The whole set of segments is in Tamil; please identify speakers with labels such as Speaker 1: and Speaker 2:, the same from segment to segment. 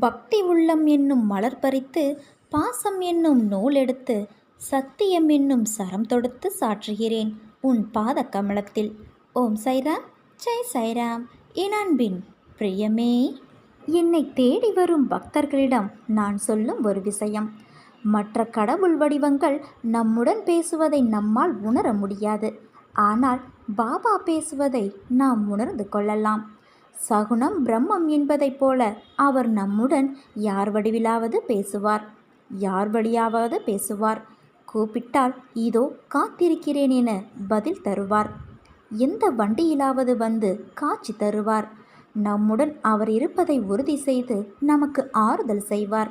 Speaker 1: பக்தி உள்ளம் என்னும் மலர் பறித்து பாசம் என்னும் நூல் எடுத்து சத்தியம் என்னும் சரம் தொடுத்து சாற்றுகிறேன் உன் பாத கமலத்தில் ஓம் சைராம் ஜெய் சைராம். என் அன்பின் பிரியமே என்னை தேடி வரும் பக்தர்களிடம் நான் சொல்லும் ஒரு விஷயம். மற்ற கடவுள் வடிவங்கள் நம்முடன் பேசுவதை நம்மால் உணர முடியாது. ஆனால் பாபா பேசுவதை நாம் உணர்ந்து கொள்ளலாம். சகுனம் பிரம்மம் என்பதைப் போல அவர் நம்முடன் யார் வடிவிலாவது பேசுவார். யார் வழியாவது பேசுவார். கூப்பிட்டால் இதோ காத்திருக்கிறேன் என பதில் தருவார். எந்த வண்டியிலாவது வந்து காட்சி தருவார். நம்முடன் அவர் இருப்பதை உறுதி செய்து நமக்கு ஆறுதல் செய்வார்.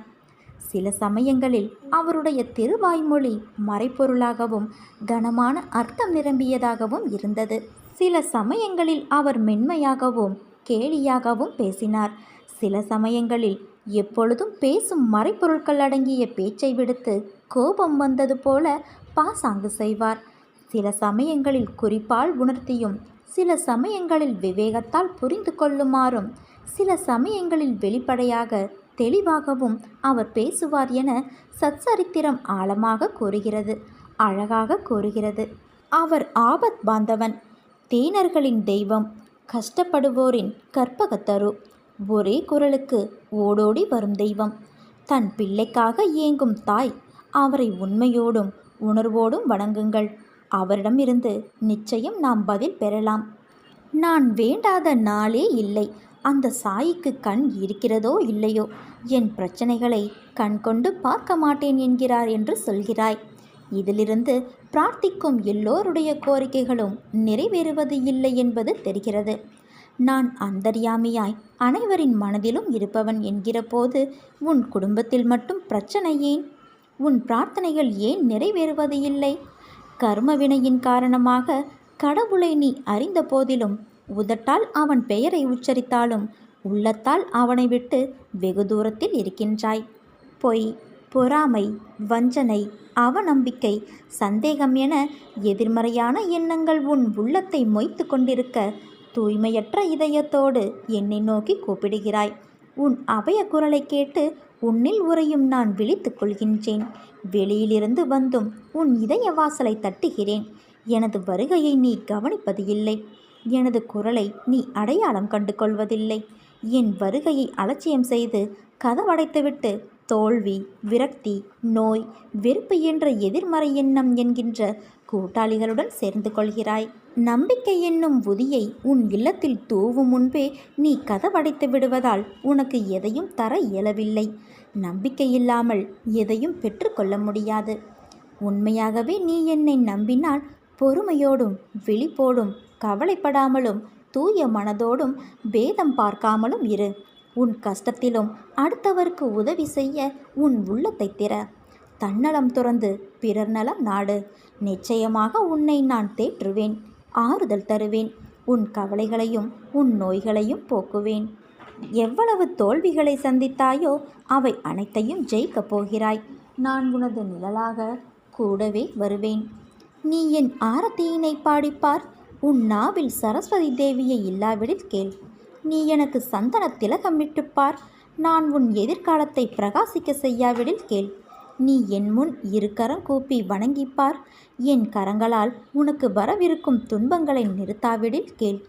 Speaker 1: சில சமயங்களில் அவருடைய திருவாய்மொழி மறைப்பொருளாகவும் கனமான அர்த்தம் நிரம்பியதாகவும் இருந்தது. சில சமயங்களில் அவர் மென்மையாகவும் கேலியாகவும் பேசினார். சில சமயங்களில் எப்பொழுதும் பேசும் மறைப்பொருட்கள் அடங்கிய பேச்சை விடுத்து கோபம் வந்தது போல பாசாங்கு செய்வார். சில சமயங்களில் குறிப்பால் உணர்த்தியும் சில சமயங்களில் விவேகத்தால் புரிந்து கொள்ளுமாறும் சில சமயங்களில் வெளிப்படையாக தெளிவாகவும் அவர் பேசுவார் என சச்சரித்திரம் ஆழமாக கூறுகிறது அழகாக கூறுகிறது. அவர் ஆபத் பாந்தவன் தேனர்களின் தெய்வம் கஷ்டப்படுவோரின் கற்பகத்தரு. ஒரே குரலுக்கு ஓடோடி வரும் தெய்வம். தன் பிள்ளைக்காக ஏங்கும் தாய் அவரை உண்மையோடும் உணர்வோடும் வணங்குங்கள். அவரிடமிருந்து நிச்சயம் நாம் பதில் பெறலாம். நான் வேண்டாத நாளே இல்லை. அந்த சாய்க்கு கண் இருக்கிறதோ இல்லையோ? என் பிரச்சனைகளை கண்கொண்டு பார்க்க மாட்டேன் என்கிறார் என்று சொல்கிறாய். இதிலிருந்து பிரார்த்திக்கும் எல்லோருடைய கோரிக்கைகளும் நிறைவேறுவது இல்லை என்பது தெரிகிறது. நான் அந்தர்யாமியாய் அனைவரின் மனதிலும் இருப்பவன் என்கிற போது உன் குடும்பத்தில் மட்டும் பிரச்சனை ஏன்? உன் பிரார்த்தனைகள் ஏன் நிறைவேறுவது இல்லை? கர்மவினையின் காரணமாக கடவுளை நீ அறிந்த போதிலும் உதட்டால் அவன் பெயரை உச்சரித்தாலும் உள்ளத்தால் அவனை விட்டு வெகு தூரத்தில் இருக்கின்றாய். பொய். பொறாமை வஞ்சனை அவநம்பிக்கை சந்தேகம் என எதிர்மறையான எண்ணங்கள் உன் உள்ளத்தை மொய்த்து கொண்டிருக்க தூய்மையற்ற இதயத்தோடு என்னை நோக்கி கூப்பிடுகிறாய். உன் அபய குரலை கேட்டு உன்னில் உறையும் நான் விழித்துக் கொள்கின்றேன். வெளியிலிருந்து வந்தும் உன் இதய வாசலை தட்டுகிறேன். எனது வருகையை நீ கவனிப்பது இல்லை. எனது குரலை நீ அடையாளம் கண்டு கொள்வதில்லை என் வருகையை அலட்சியம் செய்து கதவடைத்துவிட்டு தோல்வி விரக்தி நோய் வெறுப்பு என்ற எதிர்மறை எண்ணம் என்கின்ற கூட்டாளிகளுடன் சேர்ந்து கொள்கிறாய். நம்பிக்கை என்னும் உதியை உன் இல்லத்தில் தூவும் முன்பே நீ கதவடைத்து விடுவதால் உனக்கு எதையும் தர இயலவில்லை. நம்பிக்கை இல்லாமல் எதையும் பெற்றுக்கொள்ள முடியாது. உண்மையாகவே நீ என்னை நம்பினால் பொறுமையோடும் விழிப்போடும் கவலைப்படாமலும் தூய மனதோடும் பேதம் பார்க்காமலும் இரு. உன் கஷ்டத்திலும் அடுத்தவருக்கு உதவி செய்ய உன் உள்ளத்தை திற. தன்னலம் துறந்து பிறர் நலம் நாடு. நிச்சயமாக உன்னை நான் தேற்றுவேன் ஆறுதல் தருவேன். உன் கவலைகளையும் உன் நோய்களையும் போக்குவேன். எவ்வளவு தோல்விகளை சந்தித்தாயோ அவை அனைத்தையும் ஜெயிக்கப் போகிறாய். நான் உனது நிழலாக கூடவே வருவேன். நீ என் ஆரத்தியினை பாடிப்பார். உன் நாவில் சரஸ்வதி தேவியை இல்லாவிடில் கேள். நீ எனக்கு சந்தன திலகமிட்டுப் பார் நான் உன் எதிர்காலத்தை பிரகாசிக்க செய்யாவிடில் கேள். நீ என் முன் இரு கரம் கூப்பி வணங்கிப்பார். என் கரங்களால் உனக்கு வரவிருக்கும் துன்பங்களை நிறுத்தாவிடில் கேள்.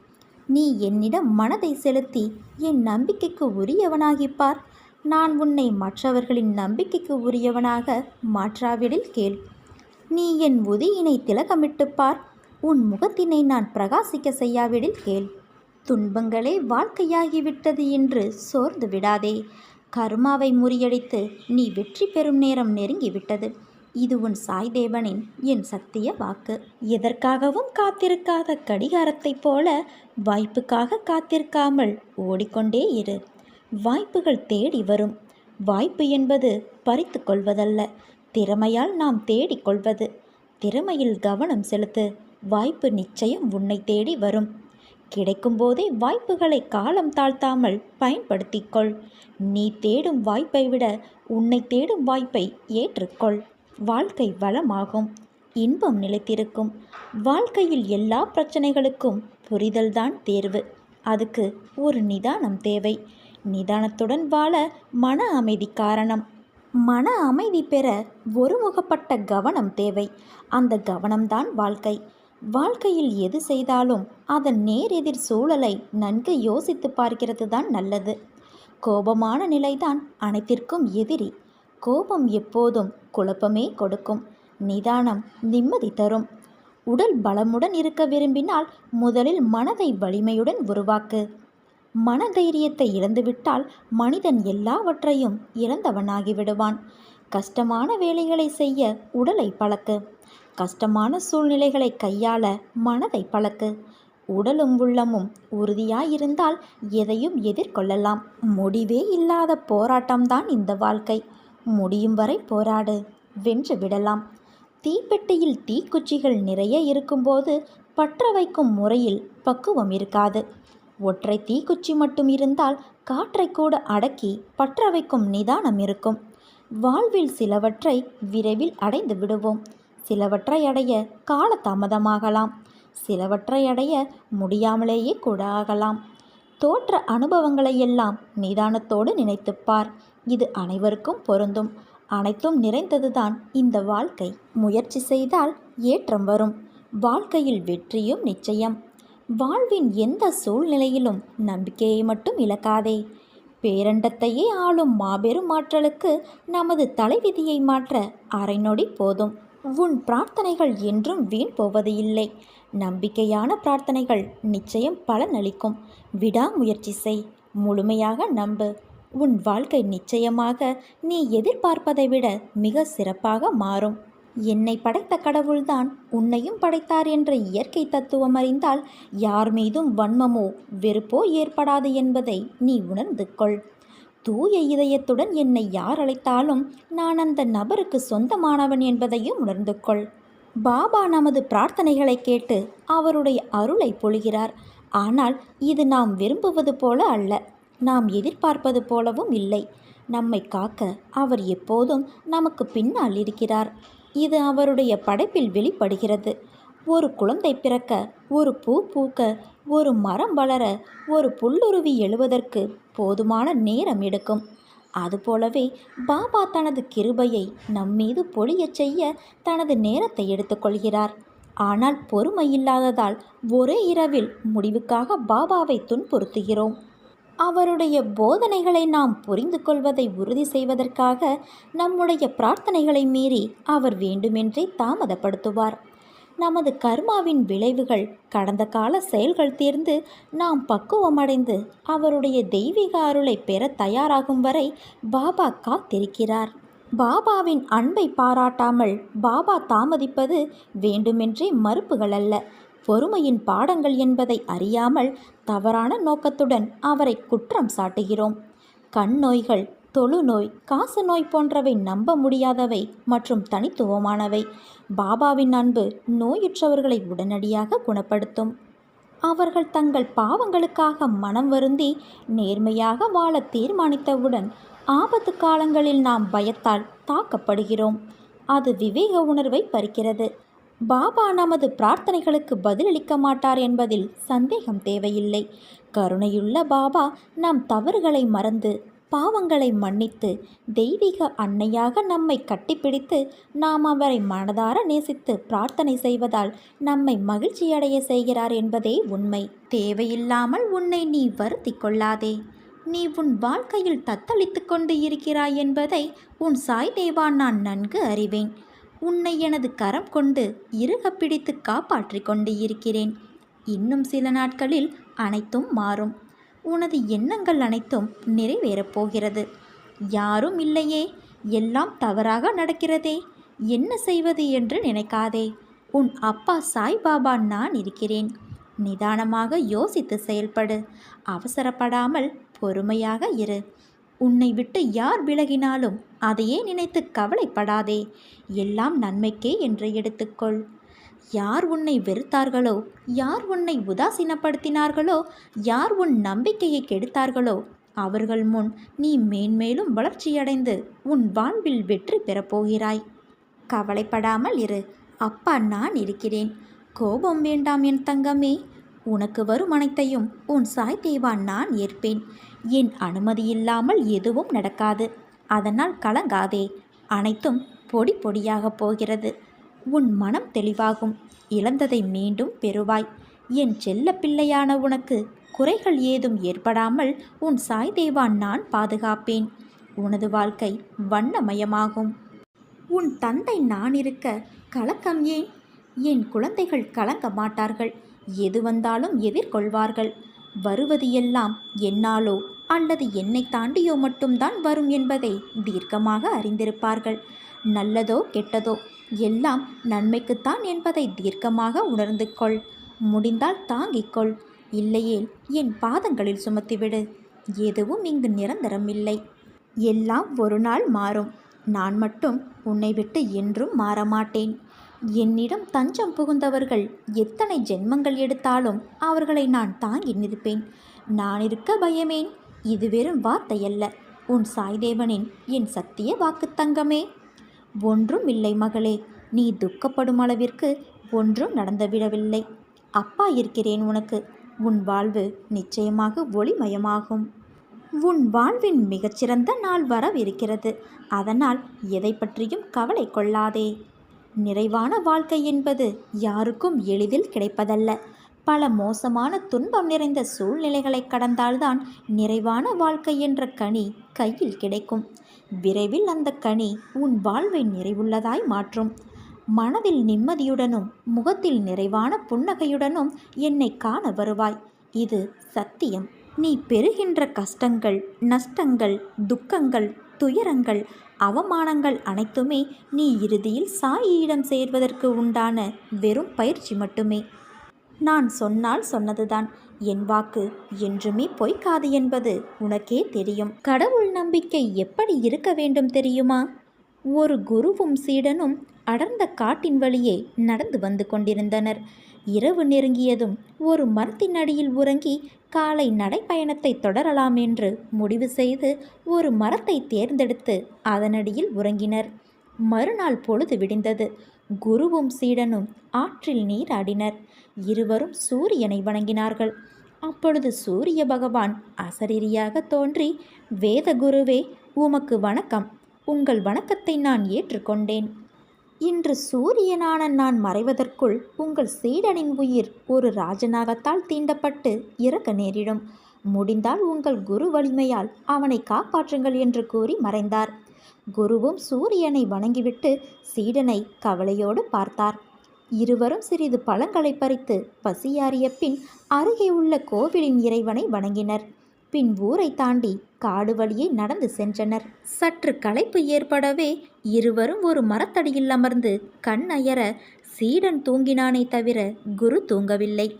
Speaker 1: நீ என்னிடம் மனதை செலுத்தி என் நம்பிக்கைக்கு உரியவனாகிப்பார். நான் உன்னை மற்றவர்களின் நம்பிக்கைக்கு உரியவனாக மாற்றாவிடில் கேள். நீ என் உதியினை திலகமிட்டுப்பார். உன் முகத்தினை நான் பிரகாசிக்க செய்யாவிடில் கேள். துன்பங்களே வாழ்க்கையாகிவிட்டது என்று சோர்ந்து விடாதே. கருமாவை முறியடித்து நீ வெற்றி பெறும் நேரம் நெருங்கிவிட்டது. இது உன் சாய்தேவனின் என் சத்திய வாக்கு. எதற்காகவும் காத்திருக்காத கடிகாரத்தைப் போல வாய்ப்புக்காக காத்திருக்காமல் ஓடிக்கொண்டே இரு. வாய்ப்புகள் தேடி வரும். வாய்ப்பு என்பது பறித்து கொள்வதல்ல. திறமையால் நாம் தேடிக்கொள்வது திறமையில் கவனம் செலுத்து. வாய்ப்பு நிச்சயம் உன்னை தேடி வரும். கிடைக்கும்போதே வாய்ப்புகளை காலம் தாழ்த்தாமல் பயன்படுத்திக்கொள். நீ தேடும் வாய்ப்பை விட உன்னை தேடும் வாய்ப்பை ஏற்றுக்கொள். வாழ்க்கை வளமாகும். இன்பம் நிலைத்திருக்கும். வாழ்க்கையில் எல்லா பிரச்சனைகளுக்கும் புரிதல்தான் தேர்வு. அதுக்கு ஒரு நிதானம் தேவை. நிதானத்துடன் வாழ மன அமைதி காரணம். மன அமைதி பெற ஒருமுகப்பட்ட கவனம் தேவை. அந்த கவனம்தான் வாழ்க்கை. வாழ்க்கையில் எது செய்தாலும் அதன் நேரெதிர் சூழலை நன்கு யோசித்து பார்க்கிறது தான் நல்லது. கோபமான நிலைதான் அனைத்திற்கும் எதிரி. கோபம் எப்போதும் குழப்பமே கொடுக்கும். நிதானம் நிம்மதி தரும். உடல் பலமுடன் இருக்க விரும்பினால் முதலில் மனதை வலிமையுடன் உருவாக்கு. மனதைரியத்தை இழந்துவிட்டால் மனிதன் எல்லாவற்றையும் இழந்தவனாகிவிடுவான். கஷ்டமான வேலைகளை செய்ய உடலை பழக்கு. கஷ்டமான சூழ்நிலைகளை கையாள மனதை பழக்கு. உடலும் உள்ளமும் உறுதியாயிருந்தால் எதையும் எதிர்கொள்ளலாம். முடிவே இல்லாத போராட்டம்தான் இந்த வாழ்க்கை. முடியும் வரை போராடு வென்று விடலாம். தீப்பெட்டியில் தீக்குச்சிகள் நிறைய இருக்கும்போது பற்ற வைக்கும் முறையில் பக்குவம் இருக்காது. ஒற்றை தீக்குச்சி மட்டும் இருந்தால் காற்றை கூட அடக்கி பற்ற வைக்கும் நிதானம் இருக்கும். வாழ்வில் சிலவற்றை விரைவில் அடைந்து விடுவோம். சிலவற்றை அடைய காலதாமதமாகலாம். சிலவற்றை அடைய முடியாமலேயே கூட ஆகலாம். தோற்ற அனுபவங்களை எல்லாம் நிதானத்தோடு நினைத்துப்பார். இது அனைவருக்கும் பொருந்தும். அனைத்தும் நிறைந்ததுதான் இந்த வாழ்க்கை. முயற்சி செய்தால் ஏற்றம் வரும். வாழ்க்கையில் வெற்றியும் நிச்சயம். வாழ்வின் எந்த சூழ்நிலையிலும் நம்பிக்கையை மட்டும் இழக்காதே. பேரண்டத்தையே ஆளும் மாபெரும் ஆற்றலுக்கு நமது தலைவிதியை மாற்ற அரைநொடி போதும். உன் பிரார்த்தனைகள் என்றும் வீண் போவது இல்லை. நம்பிக்கையான பிரார்த்தனைகள் நிச்சயம் பலனளிக்கும். விடாமுயற்சி செய். முழுமையாக நம்பு. உன் வாழ்க்கை நிச்சயமாக நீ எதிர்பார்ப்பதை விட மிக சிறப்பாக மாறும். என்னை படைத்த கடவுள்தான் உன்னையும் படைத்தார் என்ற இயற்கை தத்துவம் அறிந்தால் யார் மீதும் வன்மமோ வெறுப்போ ஏற்படாது என்பதை நீ உணர்ந்து கொள். தூய இதயத்துடன் என்னை யார் அழைத்தாலும் நான் அந்த நபருக்கு சொந்தமானவன் என்பதையும் உணர்ந்து கொள். பாபா நமது பிரார்த்தனைகளை கேட்டு அவருடைய அருளை பொழிகிறார். ஆனால் இது நாம் விரும்புவது போல அல்ல. நாம் எதிர்பார்ப்பது போலவும் இல்லை. நம்மை காக்க அவர் எப்போதும் நமக்கு பின்னால் இருக்கிறார். இது அவருடைய படைப்பில் வெளிப்படுகிறது. ஒரு குழந்தை பிறக்க ஒரு பூ பூக்க ஒரு மரம் வளர ஒரு புல்லுருவி எழுவதற்கு போதுமான நேரம் எடுக்கும். அதுபோலவே பாபா தனது கிருபையை நம்மீது பொழியச் செய்ய தனது நேரத்தை எடுத்துக்கொள்கிறார் ஆனால் பொறுமை இல்லாததால் ஒரே இரவில் முடிவுக்காக பாபாவை துன்புறுத்துகிறோம். அவருடைய போதனைகளை நாம் புரிந்து கொள்வதை உறுதி செய்வதற்காக நம்முடைய பிரார்த்தனைகளை மீறி அவர் வேண்டுமென்றே தாமதப்படுத்துவார். நமது கர்மாவின் விளைவுகள் கடந்த கால செயல்கள் தீர்ந்து நாம் பக்குவமடைந்து அவருடைய தெய்வீக அருளை பெற தயாராகும் வரை பாபா காத்திருக்கிறார். பாபாவின் அன்பை பாராட்டாமல் பாபா தாமதிப்பது வேண்டுமென்றே மறுப்புகள் அல்ல. பொறுமையின் பாடங்கள் என்பதை அறியாமல் தவறான நோக்கத்துடன் அவரை குற்றம் சாட்டுகிறோம். கண் நோய்கள் தொழுநோய் காசு நோய் போன்றவை நம்ப முடியாதவை மற்றும் தனித்துவமானவை. பாபாவின் அன்பு நோயுற்றவர்களை உடனடியாக குணப்படுத்தும். அவர்கள் தங்கள் பாவங்களுக்காக மனம் வருந்தி நேர்மையாக வாழ தீர்மானித்தவுடன் ஆபத்து காலங்களில் நாம் பயத்தால் தாக்கப்படுகிறோம். அது விவேக உணர்வை பறிக்கிறது. பாபா நமது பிரார்த்தனைகளுக்கு பதிலளிக்க மாட்டார் என்பதில் சந்தேகம் தேவையில்லை. கருணையுள்ள பாபா நம் தவறுகளை மறந்து பாவங்களை மன்னித்து தெய்வீக அன்னையாக நம்மை கட்டிப்பிடித்து நாம் அவரை மனதார நேசித்து பிரார்த்தனை செய்வதால் நம்மை மகிழ்ச்சியடைய செய்கிறார் என்பதே உண்மை. தேவையில்லாமல் உன்னை நீ வருத்தி கொள்ளாதே. நீ உன் வாழ்க்கையில் தத்தளித்து கொண்டு இருக்கிறாய் என்பதை உன் சாய் தேவா நான் நன்கு அறிவேன். உன்னை எனது கரம் கொண்டு இறுக பிடித்து காப்பாற்றிக் கொண்டு இருக்கிறேன். இன்னும் சில நாட்களில் அனைத்தும் மாறும். உனது எண்ணங்கள் அனைத்தும் நிறைவேறப் போகிறது. யாரும் இல்லையே எல்லாம் தவறாக நடக்கிறதே. என்ன செய்வது என்று நினைக்காதே. உன் அப்பா சாய்பாபா நான் இருக்கிறேன். நிதானமாக யோசித்து செயல்படு. அவசரப்படாமல் பொறுமையாக இரு. உன்னை விட்டு யார் விலகினாலும் அதையே நினைத்து கவலைப்படாதே. எல்லாம் நன்மைக்கே என்று எடுத்துக்கொள். யார் உன்னை வெறுத்தார்களோ? யார் உன்னை உதாசீனப்படுத்தினார்களோ? யார் உன் நம்பிக்கையை கெடுத்தார்களோ? அவர்கள் முன் நீ மேன்மேலும் வளர்ச்சியடைந்து உன் வாழ்வில் வெற்றி பெறப்போகிறாய் கவலைப்படாமல் இரு. அப்பா நான் இருக்கிறேன். கோபம் வேண்டாம் என் தங்கமே. உனக்கு வரும் அனைத்தையும் உன் சாய் தேவா நான் ஏற்பேன். என் அனுமதி இல்லாமல் எதுவும் நடக்காது. அதனால் கலங்காதே. அனைத்தும் பொடி பொடியாகப் போகிறது. உன் மனம் தெளிவாகும். இழந்ததை மீண்டும் பெறுவாய். என் செல்ல பிள்ளையான உனக்கு குறைகள் ஏதும் ஏற்படாமல் உன் சாய் தேவான் நான் பாதுகாப்பேன். உனது வாழ்க்கை வண்ணமயமாகும். உன் தந்தை நான் இருக்க கலக்கம் ஏன்? என் குழந்தைகள் கலங்க மாட்டார்கள். எது வந்தாலும் எதிர்கொள்வார்கள். வருவது எல்லாம் என்னாலோ அல்லது என்னை தாண்டியோ மட்டும்தான் வரும் என்பதை தீர்க்கமாக அறிந்திருப்பார்கள். நல்லதோ கெட்டதோ எல்லாம் நன்மைக்குத்தான் என்பதை தீர்க்கமாக உணர்ந்து கொள் முடிந்தால் தாங்கிக்கொள். இல்லையேல் என் பாதங்களில் சுமத்திவிடு. எதுவும் இங்கு நிரந்தரமில்லை எல்லாம் ஒரு நாள் மாறும். நான் மட்டும் உன்னை விட்டு என்றும் மாறமாட்டேன். என்னிடம் தஞ்சம் புகுந்தவர்கள் எத்தனை ஜென்மங்கள் எடுத்தாலும் அவர்களை நான் தாங்கி நிற்பேன். நான் இருக்க பயமேன். இது வெறும் வார்த்தையல்ல. உன் சாய்தேவனின் என் சத்திய வாக்கு தங்கமே. ஒன்றும் இல்லை மகளே. நீ துக்கப்படும் அளவிற்கு ஒன்றும் நடந்துவிடவில்லை அப்பா இருக்கிறேன் உனக்கு. உன் வாழ்வு நிச்சயமாக ஒளிமயமாகும். உன் வாழ்வின் மிகச்சிறந்த நாள் வரவிருக்கிறது. அதனால் எதை பற்றியும் கவலை கொள்ளாதே. நிறைவான வாழ்க்கை என்பது யாருக்கும் எளிதில் கிடைப்பதல்ல. பல மோசமான துன்பம் நிறைந்த சூழ்நிலைகளை கடந்தால்தான் நிறைவான வாழ்க்கை என்ற கனி கையில் கிடைக்கும். விரைவில் அந்த கனி உன் வாழ்வை நிறைவுள்ளதாய் மாற்றும். மனதில் நிம்மதியுடனும் முகத்தில் நிறைவான புன்னகையுடனும் என்னை காண வருவாய். இது சத்தியம். நீ பெறுகின்ற கஷ்டங்கள் நஷ்டங்கள் துக்கங்கள் துயரங்கள் அவமானங்கள் அனைத்துமே நீ இறுதியில் சாயியிடம் சேர்வதற்கு உண்டான வெறும் பயிற்சி மட்டுமே. நான் சொன்னால் சொன்னதுதான். என் வாக்கு என்றுமே பொய்க்காது என்பது உனக்கே தெரியும். கடவுள் நம்பிக்கை எப்படி இருக்க வேண்டும் தெரியுமா? ஒரு குருவும் சீடனும் அடர்ந்த காட்டின் வழியே நடந்து வந்து கொண்டிருந்தனர். இரவு நெருங்கியதும் ஒரு மரத்தின் அடியில் உறங்கி காலை நடைப்பயணத்தை தொடரலாம் என்று முடிவு செய்து ஒரு மரத்தை தேர்ந்தெடுத்து அதனடியில் உறங்கினர். மறுநாள் பொழுது விடிந்தது. குருவும் சீடனும் ஆற்றில் நீராடினர் இருவரும் சூரியனை வணங்கினார்கள். அப்பொழுது சூரிய பகவான் அசரீரியாக தோன்றி வேத குருவே உமக்கு வணக்கம். உங்கள் வணக்கத்தை நான் ஏற்றுக்கொண்டேன். இன்று சூரியனான நான் மறைவதற்குள் உங்கள் சீடனின் உயிர் ஒரு ராஜநாகத்தால் தீண்டப்பட்டு இறக்க நேரிடும். முடிந்தால் உங்கள் குரு வலிமையால் அவனை காப்பாற்றுங்கள் என்று கூறி மறைந்தார். குருவும் சூரியனை வணங்கிவிட்டு சீடனை கவலையோடு பார்த்தார். இருவரும் சிறிது பழங்களை பறித்து பசியாறிய பின் அருகே உள்ள கோவிலின் இறைவனை வணங்கினர். பின் ஊரை தாண்டி காடு வழியே நடந்து சென்றனர். சற்று களைப்பு ஏற்படவே இருவரும் ஒரு மரத்தடியில் அமர்ந்து கண் அயர சீடன் தூங்கினானே தவிர குரு தூங்கவில்லை.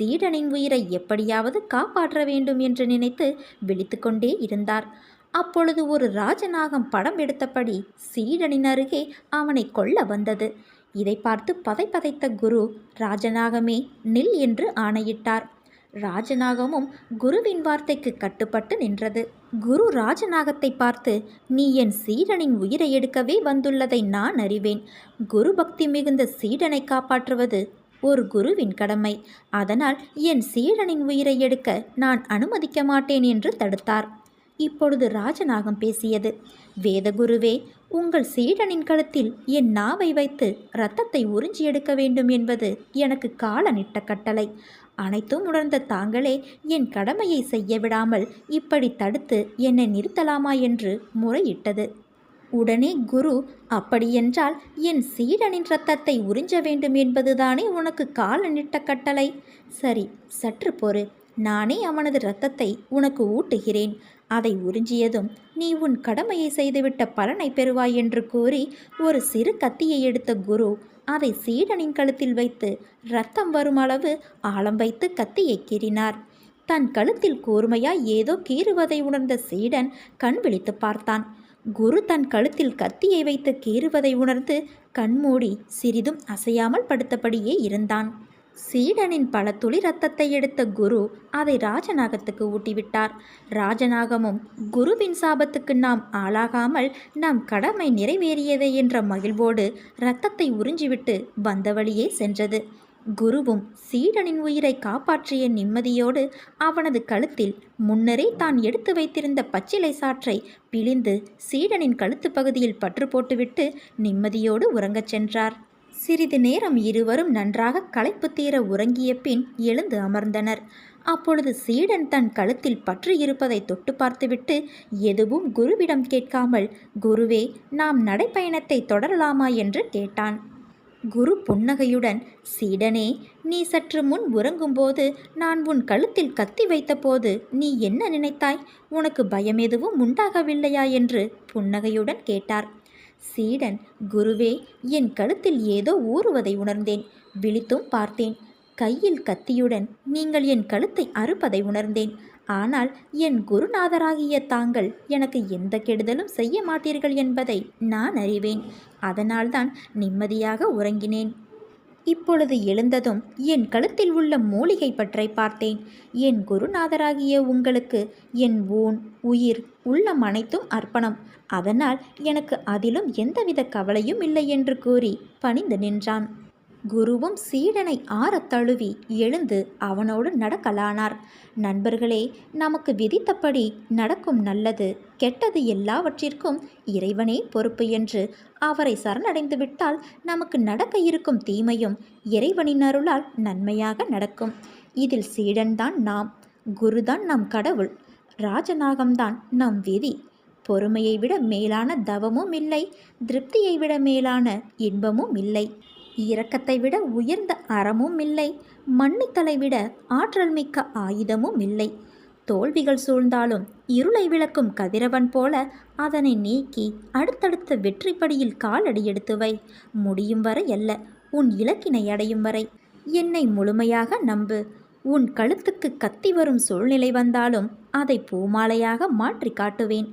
Speaker 1: சீடனின் உயிரை எப்படியாவது காப்பாற்ற வேண்டும் என்று நினைத்து விழித்துக்கொண்டே இருந்தார். அப்பொழுது ஒரு ராஜநாகம் படம் எடுத்தபடி சீடனின் அருகே அவனை கொல்ல வந்தது. இதை பார்த்து பதை பதைத்த குரு ராஜநாகமே நில் என்று ஆணையிட்டார். ராஜநாகமும் குருவின் வார்த்தைக்கு கட்டுப்பட்டு நின்றது. குரு ராஜநாகத்தை பார்த்து நீ என் சீடனின் உயிரை எடுக்கவே வந்துள்ளதை நான் அறிவேன். குரு பக்தி மிகுந்த சீடனை காப்பாற்றுவது ஒரு குருவின் கடமை. அதனால் என் சீடனின் உயிரை எடுக்க நான் அனுமதிக்க மாட்டேன் என்று தடுத்தார். இப்பொழுது ராஜநாகம் பேசியது. வேதகுருவே உங்கள் சீடனின் கழுத்தில் என் நாவை வைத்து இரத்தத்தை உறிஞ்சி எடுக்க வேண்டும் என்பது எனக்கு காலனிட்ட கட்டளை. அனைத்தும் உணர்ந்த தாங்களே என் கடமையை செய்ய விடாமல் இப்படி தடுத்து என்னை நிறுத்தலாமா? என்று முறையிட்டது. உடனே குரு அப்படியென்றால் என் சீடனின் ரத்தத்தை உறிஞ்ச வேண்டும் என்பதுதானே உனக்கு காலனிட்ட கட்டளை? சரி சற்று பொறு. நானே அவனது இரத்தத்தை உனக்கு ஊட்டுகிறேன். அதை உறிஞ்சியதும் நீ உன் கடமையை செய்துவிட்ட பலனை பெறுவாய் என்று கூறி ஒரு சிறு கத்தியை எடுத்த குரு அதை சீடனின் கழுத்தில் வைத்து ரத்தம் வரும் அளவு ஆழம் வைத்து கத்தியை கீறினார். தன் கழுத்தில் கூர்மையாய் ஏதோ கீறுவதை உணர்ந்த சீடன் கண் விழித்து பார்த்தான். குரு தன் கழுத்தில் கத்தியை வைத்து கீறுவதை உணர்ந்து கண்மூடி சிறிதும் அசையாமல் படுத்தபடியே இருந்தான். சீடனின் பல துளி ரத்தத்தை எடுத்த குரு அதை ராஜநாகத்துக்கு ஊட்டிவிட்டார். ராஜநாகமும் குருவின் சாபத்துக்கு நாம் ஆளாகாமல் நம் கடமை நிறைவேறியதே என்ற மகிழ்வோடு இரத்தத்தை உறிஞ்சிவிட்டு வந்த வழியே சென்றது. குருவும் சீடனின் உயிரை காப்பாற்றிய நிம்மதியோடு அவனது கழுத்தில் முன்னரே தான் எடுத்து வைத்திருந்த பச்சிலை சாற்றை பிழிந்து சீடனின் கழுத்து பகுதியில் பற்று போட்டுவிட்டு நிம்மதியோடு உறங்கச் சென்றார். சிறிது நேரம் இருவரும் நன்றாக களைப்பு தீர உறங்கிய பின் எழுந்து அமர்ந்தனர். அப்பொழுது சீடன் தன் கழுத்தில் பற்று இருப்பதை தொட்டு பார்த்துவிட்டு எதுவும் குருவிடம் கேட்காமல் குருவே நாம் நடைப்பயணத்தை தொடரலாமா? என்று கேட்டான். குரு புன்னகையுடன் சீடனே நீ சற்று முன் உறங்கும்போது நான் உன் கழுத்தில் கத்தி வைத்தபோது நீ என்ன நினைத்தாய்? உனக்கு பயம் எதுவும் உண்டாகவில்லையா? என்று புன்னகையுடன் கேட்டார். சீடன் குருவே என் கழுத்தில் ஏதோ ஊறுவதை உணர்ந்தேன். விழித்தும் பார்த்தேன். கையில் கத்தியுடன் நீங்கள் என் கழுத்தை அறுப்பதை உணர்ந்தேன். ஆனால் என் குருநாதராகிய தாங்கள் எனக்கு எந்த கெடுதலும் செய்ய மாட்டீர்கள் என்பதை நான் அறிவேன். அதனால்தான் நிம்மதியாக உறங்கினேன். இப்பொழுது எழுந்ததும் என் கழுத்தில் உள்ள மூலிகை பற்றை பார்த்தேன். என் குருநாதராகிய உங்களுக்கு என் ஊன் உயிர் உள்ளம் அனைத்தும் அர்ப்பணம். அதனால் எனக்கு அதிலும் எந்தவித கவலையும் இல்லை என்று கூறி பணிந்து நின்றான். குருவும் சீடனை ஆறத் தழுவி எழுந்து அவனோடு நடக்கலானார். நண்பர்களே நமக்கு விதித்தபடி நடக்கும் நல்லது கெட்டது எல்லாவற்றிற்கும் இறைவனே பொறுப்பு என்று அவரை சரணடைந்து விட்டால் நமக்கு நடக்க இருக்கும் தீமையும் இறைவனின் அருளால் நன்மையாக நடக்கும். இதில் சீடன்தான் நாம் குருதான் நம் கடவுள் ராஜநாகம்தான் நம் விதி. பொறுமையை விட மேலான தவமும் இல்லை திருப்தியை விட மேலான இன்பமும் இல்லை. இரக்கத்தை விட உயர்ந்த அறமும் இல்லை மன்னித்தலை விட ஆற்றல் மிக்க ஆயுதமும் இல்லை. தோல்விகள் சூழ்ந்தாலும் இருளை விளக்கும் கதிரவன் போல அதனை நீக்கி அடுத்தடுத்த வெற்றிப்படியில் காலடி எடுத்து வை. முடியும் வரை அல்ல உன் இலக்கினை அடையும் வரை. என்னை முழுமையாக நம்பு. உன் கழுத்துக்கு கத்தி வரும் சூழ்நிலை வந்தாலும் அதை பூமாலையாக மாற்றி காட்டுவேன்.